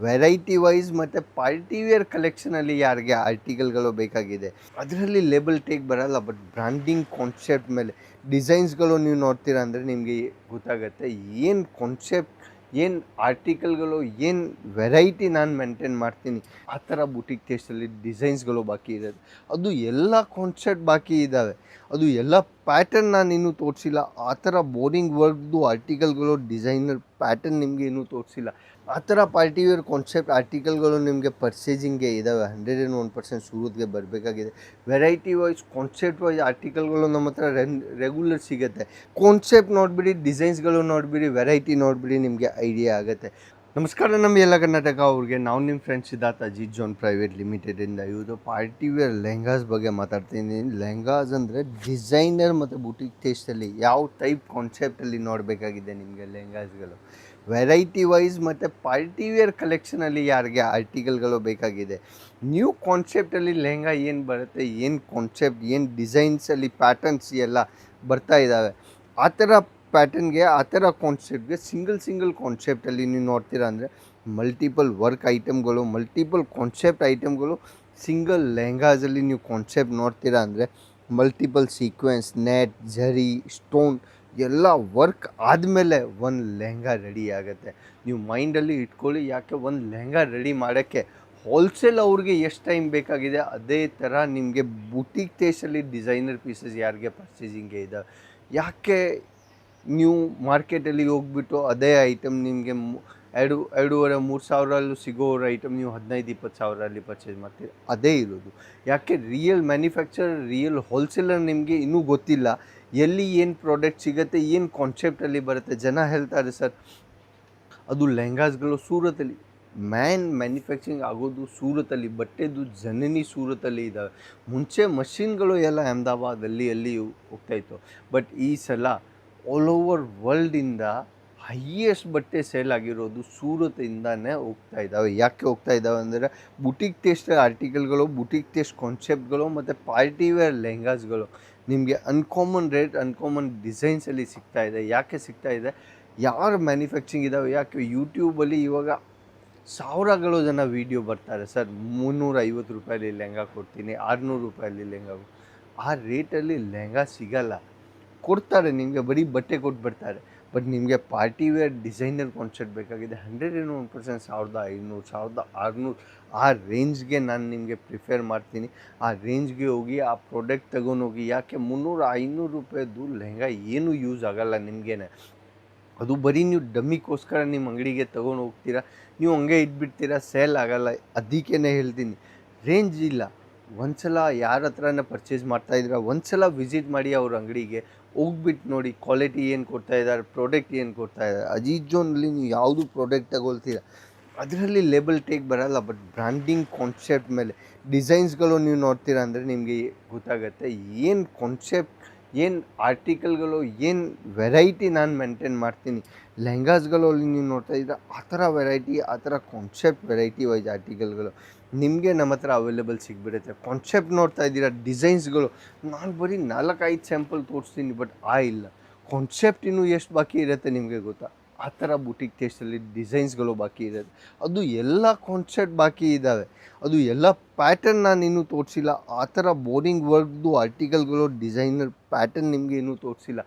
Variety wise ಮತ್ತು party wear ಕಲೆಕ್ಷನಲ್ಲಿ ಯಾರಿಗೆ ಆರ್ಟಿಕಲ್ಗಳು ಬೇಕಾಗಿದೆ. ಅದರಲ್ಲಿ ಲೇಬಲ್ ಟೇಕ್ ಬರಲ್ಲ ಬಟ್ ಬ್ರ್ಯಾಂಡಿಂಗ್ ಕಾನ್ಸೆಪ್ಟ್ ಮೇಲೆ ಡಿಸೈನ್ಸ್ಗಳು ನೀವು ನೋಡ್ತೀರಾ ಅಂದರೆ ನಿಮಗೆ ಗೊತ್ತಾಗುತ್ತೆ. ಏನು ಕಾನ್ಸೆಪ್ಟ್ ಏನು ಆರ್ಟಿಕಲ್ಗಳು ಏನು ವೆರೈಟಿ ನಾನು ಮೇಂಟೈನ್ ಮಾಡ್ತೀನಿ, ಆ ಥರ ಬುಟಿಕ್ ಟೇಸ್ಟಲ್ಲಿ ಡಿಸೈನ್ಸ್ಗಳು ಬಾಕಿ ಇರೋದು. ಅದು ಎಲ್ಲ ಕಾನ್ಸೆಪ್ಟ್ ಬಾಕಿ ಇದ್ದಾವೆ. ಅದು ಎಲ್ಲ ಪ್ಯಾಟರ್ನ್ ನಾನು ಇನ್ನೂ ತೋರಿಸಿಲ್ಲ. ಆ ಥರ ಬೋರಿಂಗ್ ವರ್ಕ್ದು ಆರ್ಟಿಕಲ್ಗಳು ಡಿಸೈನರ್ ಪ್ಯಾಟರ್ನ್ ನಿಮಗೆ ಇನ್ನೂ ತೋರಿಸಿಲ್ಲ. ಆ ಥರ ಪಾರ್ಟಿ ವೇರ್ ಕಾನ್ಸೆಪ್ಟ್ ಆರ್ಟಿಕಲ್ಗಳು ನಿಮಗೆ ಪರ್ಚೇಸಿಂಗ್ಗೆ ಇದ್ದಾವೆ ಹಂಡ್ರೆಡ್ ಆ್ಯಂಡ್ ಒನ್ ಪರ್ಸೆಂಟ್ ಸೂರತ್ಗೆ ಬರಬೇಕಾಗಿದೆ. ವೆರೈಟಿ ವೈಸ್ ಕಾನ್ಸೆಪ್ಟ್ ವೈಸ್ ಆರ್ಟಿಕಲ್ಗಳು ನಮ್ಮ ಹತ್ರ ರೆಗ್ಯುಲರ್ ಸಿಗುತ್ತೆ. ಕಾನ್ಸೆಪ್ಟ್ ನೋಡಿಬಿಡಿ ಡಿಸೈನ್ಸ್ಗಳು ನೋಡಿಬಿಡಿ ವೆರೈಟಿ ನೋಡಿಬಿಡಿ ನಿಮಗೆ ಐಡಿಯಾ ಆಗುತ್ತೆ. ನಮಸ್ಕಾರ, ನಮ್ಮ ಎಲ್ಲ ಕರ್ನಾಟಕ ಅವ್ರಿಗೆ. ನಾವು ನಿಮ್ಮ friends Siddhartha Ajit zone private ಲಿಮಿಟೆಡಿಂದ ಇವರು ಪಾರ್ಟಿ ವೇರ್ ಲೆಹಂಗಾಸ್ ಬಗ್ಗೆ ಮಾತಾಡ್ತೀನಿ ಲೆಹಂಗಾಸ್ ಅಂದರೆ ಡಿಸೈನರ್ ಮತ್ತು ಬುಟೀಕ್ ಟೇಸ್ಟಲ್ಲಿ ಯಾವ ಟೈಪ್ ಕಾನ್ಸೆಪ್ಟಲ್ಲಿ ನೋಡಬೇಕಾಗಿದೆ ನಿಮಗೆ ಲೆಹಂಗಾಸ್ಗಳು? ವೆರೈಟಿ ವೈಸ್ ಮತ್ತು ಪಾರ್ಟಿ ವೇರ್ ಕಲೆಕ್ಷನಲ್ಲಿ ಯಾರಿಗೆ ಆರ್ಟಿಕಲ್ಗಳು ಬೇಕಾಗಿದೆ? ನ್ಯೂ ಕಾನ್ಸೆಪ್ಟಲ್ಲಿ ಲೆಹಂಗಾ ಏನು ಬರುತ್ತೆ, ಏನು ಕಾನ್ಸೆಪ್ಟ್ ಏನು ಡಿಸೈನ್ಸಲ್ಲಿ ಪ್ಯಾಟರ್ನ್ಸ್ ಎಲ್ಲ ಬರ್ತಾ ಇದ್ದಾವೆ ಆ ಥರ ಪ್ಯಾಟರ್ನ್ಗೆ ಆ ಥರ ಕಾನ್ಸೆಪ್ಟ್ಗೆ ಸಿಂಗಲ್ ಸಿಂಗಲ್ ಕಾನ್ಸೆಪ್ಟಲ್ಲಿ ನೀವು ನೋಡ್ತೀರಾ ಅಂದರೆ ಮಲ್ಟಿಪಲ್ ವರ್ಕ್ ಐಟಮ್ಗಳು ಮಲ್ಟಿಪಲ್ ಕಾನ್ಸೆಪ್ಟ್ ಐಟಮ್ಗಳು ಸಿಂಗಲ್ ಲೆಹಂಗಾಸಲ್ಲಿ ನೀವು ಕಾನ್ಸೆಪ್ಟ್ ನೋಡ್ತೀರಾ ಅಂದರೆ multiple sequence net zari stone ಎಲ್ಲ ವರ್ಕ್ ಆದಮೇಲೆ ಒಂದು ಲೆಹಂಗಾ ರೆಡಿ ಆಗುತ್ತೆ. ನೀವು ಮೈಂಡಲ್ಲಿ ಇಟ್ಕೊಳ್ಳಿ ಯಾಕೆ ಒಂದು ಲೆಹಂಗಾ ರೆಡಿ ಮಾಡೋಕ್ಕೆ ಹೋಲ್ಸೇಲ್ ಅವ್ರಿಗೆ ಎಷ್ಟು ಟೈಮ್ ಬೇಕಾಗಿದೆ ಅದೇ ಥರ ನಿಮಗೆ ಬುಟಿಕ್ ಟೇಸಲ್ಲಿ ಡಿಸೈನರ್ ಪೀಸಸ್ ಯಾರಿಗೆ ಪರ್ಚೇಸಿಂಗ್ಗೆ ಇದೆ. ಯಾಕೆ ನೀವು ಮಾರ್ಕೆಟಲ್ಲಿ ಹೋಗ್ಬಿಟ್ಟು ಅದೇ ಐಟಮ್ ನಿಮಗೆ ಎರಡು, ಎರಡೂವರೆ, ಮೂರು ಸಾವಿರಲ್ಲೂ ಸಿಗೋರ ಐಟಮ್ ನೀವು ಹದಿನೈದು, ಇಪ್ಪತ್ತು ಸಾವಿರಲ್ಲಿ ಪರ್ಚೇಸ್ ಮಾಡ್ತೀರಿ. ಅದೇ ಇರೋದು. ಯಾಕೆ ರಿಯಲ್ ಮ್ಯಾನುಫ್ಯಾಕ್ಚರ್ ರಿಯಲ್ ಹೋಲ್ಸೇಲರ್ ನಿಮಗೆ ಇನ್ನೂ ಗೊತ್ತಿಲ್ಲ. ಎಲ್ಲಿ ಏನು ಪ್ರಾಡಕ್ಟ್ ಸಿಗುತ್ತೆ, ಏನು ಕಾನ್ಸೆಪ್ಟಲ್ಲಿ ಬರುತ್ತೆ, ಜನ ಹೇಳ್ತಾರೆ ಸರ್, ಅದು ಲೆಹಂಗಾಸ್ಗಳು ಸೂರತಲ್ಲಿ ಮ್ಯಾನ್ ಮ್ಯಾನುಫ್ಯಾಕ್ಚರಿಂಗ್ ಆಗೋದು ಸೂರತಲ್ಲಿ ಬಟ್ಟೆದು ಜನನಿ ಸೂರತಲ್ಲಿ ಇದ್ದಾವೆ. ಮುಂಚೆ ಮಷಿನ್ಗಳು ಎಲ್ಲ ಅಹಮದಾಬಾದಲ್ಲಿ ಅಲ್ಲಿ ಹೋಗ್ತಾಯಿತ್ತು ಬಟ್ ಈ ಸಲ ಆಲ್ ಓವರ್ ವರ್ಲ್ಡಿಂದ ಹೈಯೆಸ್ಟ್ ಬಟ್ಟೆ ಸೇಲ್ ಆಗಿರೋದು ಸೂರತಿಂದನೇ ಹೋಗ್ತಾ ಇದ್ದಾವೆ ಯಾಕೆ ಹೋಗ್ತಾ ಇದ್ದಾವೆ ಅಂದರೆ ಬುಟಿಕ್ ಟೇಸ್ಟ್ ಆರ್ಟಿಕಲ್ಗಳು ಬುಟಿಕ್ ಟೇಸ್ಟ್ ಕಾನ್ಸೆಪ್ಟ್ಗಳು ಮತ್ತು ಪಾರ್ಟಿ ವೇರ್ ಲೆಹಂಗಾಸ್ಗಳು. ನಿಮಗೆ ಅನ್ಕಾಮನ್ ರೇಟ್ ಅನ್ಕಾಮನ್ ಡಿಸೈನ್ಸಲ್ಲಿ ಸಿಗ್ತಾ ಇದೆ. ಯಾಕೆ ಸಿಗ್ತಾ ಇದೆ? ಯಾರು ಮ್ಯಾನುಫ್ಯಾಕ್ಚರಿಂಗ್ ಇದ್ದಾವೆ ಯಾಕೆ? ಯೂಟ್ಯೂಬಲ್ಲಿ ಇವಾಗ ಸಾವಿರಗಳು ಜನ ವೀಡಿಯೋ ಬರ್ತಾರೆ. ಸರ್, ಮುನ್ನೂರೈವತ್ತು ರೂಪಾಯಲ್ಲಿ ಲೆಹಂಗಾ ಕೊಡ್ತೀನಿ, ಆರುನೂರು ರೂಪಾಯಲ್ಲಿ ಲೆಹಂಗಾ ಆ ರೇಟಲ್ಲಿ ಲೆಹಂಗಾ ಸಿಗಲ್ಲ. ಕೊಡ್ತಾರೆ, ನಿಮಗೆ ಬರೀ ಬಟ್ಟೆ ಕೊಟ್ಟು ಬರ್ತಾರೆ ಬಟ್ ನಿಮಗೆ ಪಾರ್ಟಿ ವೇರ್ ಡಿಸೈನರ್ ಕಾನ್ಸೆಪ್ಟ್ ಬೇಕಾಗಿದೆ. ಹಂಡ್ರೆಡ್ ಏನು ಒನ್ ಪರ್ಸೆಂಟ್ ಸಾವಿರದ ಐನೂರು, ಸಾವಿರದ ಆರುನೂರು ಆ ರೇಂಜ್ಗೆ ನಾನು ನಿಮಗೆ ಪ್ರಿಫೇರ್ ಮಾಡ್ತೀನಿ. ಆ ರೇಂಜ್ಗೆ ಹೋಗಿ, ಆ ಪ್ರಾಡಕ್ಟ್ ತಗೊಂಡು ಹೋಗಿ, ಯಾಕೆ ಮುನ್ನೂರು, ಐನೂರು ರೂಪಾಯಿದು ಲೆಹಂಗಾ ಏನೂ ಯೂಸ್ ಆಗೋಲ್ಲ ನಿಮಗೇನೆ. ಅದು ಬರೀ ನೀವು ಡಮ್ಮಿಗೋಸ್ಕರ ನಿಮ್ಮ ಅಂಗಡಿಗೆ ತೊಗೊಂಡು ಹೋಗ್ತೀರಾ, ನೀವು ಹಂಗೆ ಇಟ್ಬಿಡ್ತೀರಾ ಸೇಲ್ ಆಗೋಲ್ಲ. ಅದಕ್ಕೇ ಹೇಳ್ತೀನಿ. ರೇಂಜ್ ಇಲ್ಲ. ಒಂದು ಸಲ ಯಾರ ಹತ್ರನೇ ಪರ್ಚೇಸ್ ಮಾಡ್ತಾ ಇದ್ದೀರಾ ಒಂದು ಸಲ ವಿಸಿಟ್ ಮಾಡಿ ಅವ್ರ ಅಂಗಡಿಗೆ ಹೋಗ್ಬಿಟ್ಟು ನೋಡಿ ಕ್ವಾಲಿಟಿ ಏನು ಕೊಡ್ತಾ ಇದ್ದಾರೆ ಪ್ರಾಡಕ್ಟ್ ಏನು ಕೊಡ್ತಾ ಇದ್ದಾರೆ. ಅಜೀಜೋನಲ್ಲಿ ನೀವು ಯಾವುದು ಪ್ರಾಡಕ್ಟ್ ತಗೊಳ್ತೀರಾ? ಅದರಲ್ಲಿ ಲೇಬಲ್ ಟೇಕ್ ಬರಲ್ಲ ಬಟ್ ಬ್ರ್ಯಾಂಡಿಂಗ್ ಕಾನ್ಸೆಪ್ಟ್ ಮೇಲೆ ಡಿಸೈನ್ಸ್ಗಳು ನೀವು ನೋಡ್ತೀರ ಅಂದರೆ ನಿಮಗೆ ಗೊತ್ತಾಗುತ್ತೆ ಏನು ಕಾನ್ಸೆಪ್ಟ್ ಏನು ಆರ್ಟಿಕಲ್ಗಳು ಏನು ವೆರೈಟಿ ನಾನು ಮೇಂಟೈನ್ ಮಾಡ್ತೀನಿ? ಲೆಹಂಗಾಸ್ಗಳಲ್ಲಿ ನೀವು ನೋಡ್ತಾ ಇದ್ದೀರ, ಆ ಥರ ವೆರೈಟಿ ಆ ಥರ ಕಾನ್ಸೆಪ್ಟ್ ವೆರೈಟಿ ವೈಸ್ ಆರ್ಟಿಕಲ್ಗಳು ನಿಮಗೆ ನಮ್ಮ ಹತ್ರ ಅವೈಲೇಬಲ್ ಸಿಗ್ಬಿಡುತ್ತೆ. ಕಾನ್ಸೆಪ್ಟ್ ನೋಡ್ತಾ ಇದ್ದೀರಾ ಡಿಸೈನ್ಸ್ಗಳು ನಾನು ಬರೀ ನಾಲ್ಕೈದು ಸ್ಯಾಂಪಲ್ ತೋರಿಸ್ತೀನಿ ಬಟ್ ಆ ಇಲ್ಲ. ಕಾನ್ಸೆಪ್ಟ್ ಇನ್ನೂ ಎಷ್ಟು ಬಾಕಿ ಇರುತ್ತೆ ನಿಮಗೆ ಗೊತ್ತಾ? ಆ ಥರ ಬುಟಿಕ್ ಟೇಸ್ಟಲ್ಲಿ ಡಿಸೈನ್ಸ್ಗಳು ಬಾಕಿ ಇದೆ. ಅದು ಎಲ್ಲ ಕಾನ್ಸೆಪ್ಟ್ ಬಾಕಿ ಇದ್ದಾವೆ ಅದು ಎಲ್ಲ ಪ್ಯಾಟರ್ನ್ ನಾನು ಇನ್ನೂ ತೋರಿಸಿಲ್ಲ. ಆ ಥರ ಬೋರಿಂಗ್ ವರ್ಕ್ದು ಆರ್ಟಿಕಲ್ಗಳು ಡಿಸೈನರ್ ಪ್ಯಾಟರ್ನ್ ನಿಮಗೆ ಇನ್ನೂ ತೋರಿಸಿಲ್ಲ.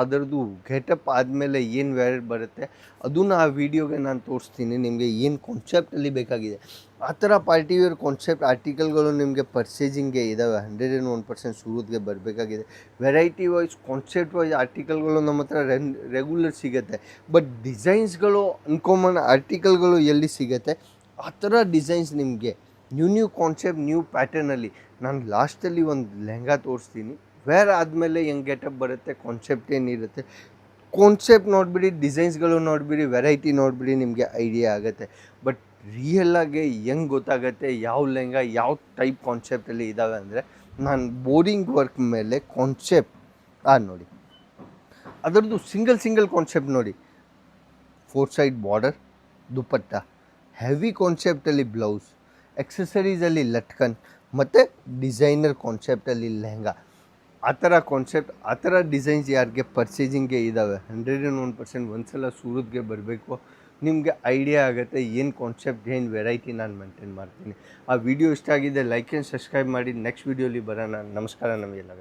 ಅದರದ್ದು ಗೆಟಪ್ ಆದಮೇಲೆ ಏನು ವೇರ್ ಬರುತ್ತೆ, ಅದನ್ನು ಆ ವಿಡಿಯೋಗೆ ನಾನು ತೋರಿಸ್ತೀನಿ. ನಿಮಗೆ ಏನು ಕಾನ್ಸೆಪ್ಟಲ್ಲಿ ಬೇಕಾಗಿದೆ. ಆ ಥರ ಪಾರ್ಟಿ ವೇರ್ ಕಾನ್ಸೆಪ್ಟ್ ಆರ್ಟಿಕಲ್ಗಳು ನಿಮಗೆ ಪರ್ಚೇಸಿಂಗ್ಗೆ ಇದ್ದಾವೆ ಹಂಡ್ರೆಡ್ ಆ್ಯಂಡ್ ಒನ್ ಪರ್ಸೆಂಟ್ ಸೂರತ್ಗೆ ಬರಬೇಕಾಗಿದೆ. ವೆರೈಟಿ ವೈಸ್ ಕಾನ್ಸೆಪ್ಟ್ ವೈಸ್ ಆರ್ಟಿಕಲ್ಗಳು ನಮ್ಮ ಹತ್ರ ರೆನ್ ರೆಗ್ಯುಲರ್ ಸಿಗುತ್ತೆ. ಬಟ್ ಡಿಸೈನ್ಸ್ಗಳು ಅನ್ಕಾಮನ್ ಆರ್ಟಿಕಲ್ಗಳು ಎಲ್ಲಿ ಸಿಗುತ್ತೆ, ಆ ಥರ ಡಿಸೈನ್ಸ್ ನಿಮಗೆ ನ್ಯೂ ನ್ಯೂ ಕಾನ್ಸೆಪ್ಟ್ ನ್ಯೂ ಪ್ಯಾಟರ್ನಲ್ಲಿ ನಾನು ಲಾಸ್ಟಲ್ಲಿ ಒಂದು ಲೆಹಂಗಾ ತೋರಿಸ್ತೀನಿ. ವೇರ್ ಆದಮೇಲೆ ಹೆಂಗೆ ಗೆಟಪ್ ಬರುತ್ತೆ ಕಾನ್ಸೆಪ್ಟ್ ಏನಿರುತ್ತೆ ಕಾನ್ಸೆಪ್ಟ್ ನೋಡಿಬಿಡಿ ಡಿಸೈನ್ಸ್ಗಳು ನೋಡಿಬಿಡಿ ವೆರೈಟಿ ನೋಡಿಬಿಡಿ, ನಿಮಗೆ ಐಡಿಯಾ ಆಗುತ್ತೆ. ಬಟ್ ರಿಯಲ್ಲಾಗಿ ಹೆಂಗೆ ಗೊತ್ತಾಗುತ್ತೆ ಯಾವ ಲೆಂಗ ಯಾವ ಟೈಪ್ ಕಾನ್ಸೆಪ್ಟಲ್ಲಿ ಇದ್ದಾವೆ ಅಂದರೆ, ನಾನು ಬೋರಿಂಗ್ ವರ್ಕ್ ಮೇಲೆ ಕಾನ್ಸೆಪ್ಟ್ ಆ ನೋಡಿ. ಅದರದ್ದು ಸಿಂಗಲ್ ಸಿಂಗಲ್ ಕಾನ್ಸೆಪ್ಟ್ ನೋಡಿ. Four side border dupatta heavy ಕಾನ್ಸೆಪ್ಟಲ್ಲಿ blouse ಎಕ್ಸಸರೀಸಲ್ಲಿ ಲಟ್ಕನ್. ಮತ್ತು ಡಿಸೈನರ್ ಕಾನ್ಸೆಪ್ಟಲ್ಲಿ ಲೆಹಂಗಾ. ಆ ಥರ ಕಾನ್ಸೆಪ್ಟ್ ಆ ಥರ ಡಿಸೈನ್ಸ್ ಯಾರಿಗೆ ಪರ್ಚೇಸಿಂಗ್ಗೆ ಇದ್ದಾವೆ ಹಂಡ್ರೆಡ್ ಆ್ಯಂಡ್ ಒನ್ ಪರ್ಸೆಂಟ್ ಒಂದು ಸಲ ಸೂರತ್ಗೆ ಬರಬೇಕು. ನಿಮಗೆ ಐಡಿಯಾ ಆಗುತ್ತೆ ಏನು ಕಾನ್ಸೆಪ್ಟ್ ಏನು ವೆರೈಟಿ ನಾನು ಮೇಂಟೈನ್ ಮಾಡ್ತೀನಿ. ಆ ವಿಡಿಯೋ ಇಷ್ಟ ಆಗಿದೆ ಲೈಕ್ ಆ್ಯಂಡ್ ಸಬ್ಸ್ಕ್ರೈಬ್ ಮಾಡಿ. ನೆಕ್ಸ್ಟ್ ವೀಡಿಯೋಲಿ ಬರೋಣ. ನಮಸ್ಕಾರ ನಮಗೆಲ್ಲ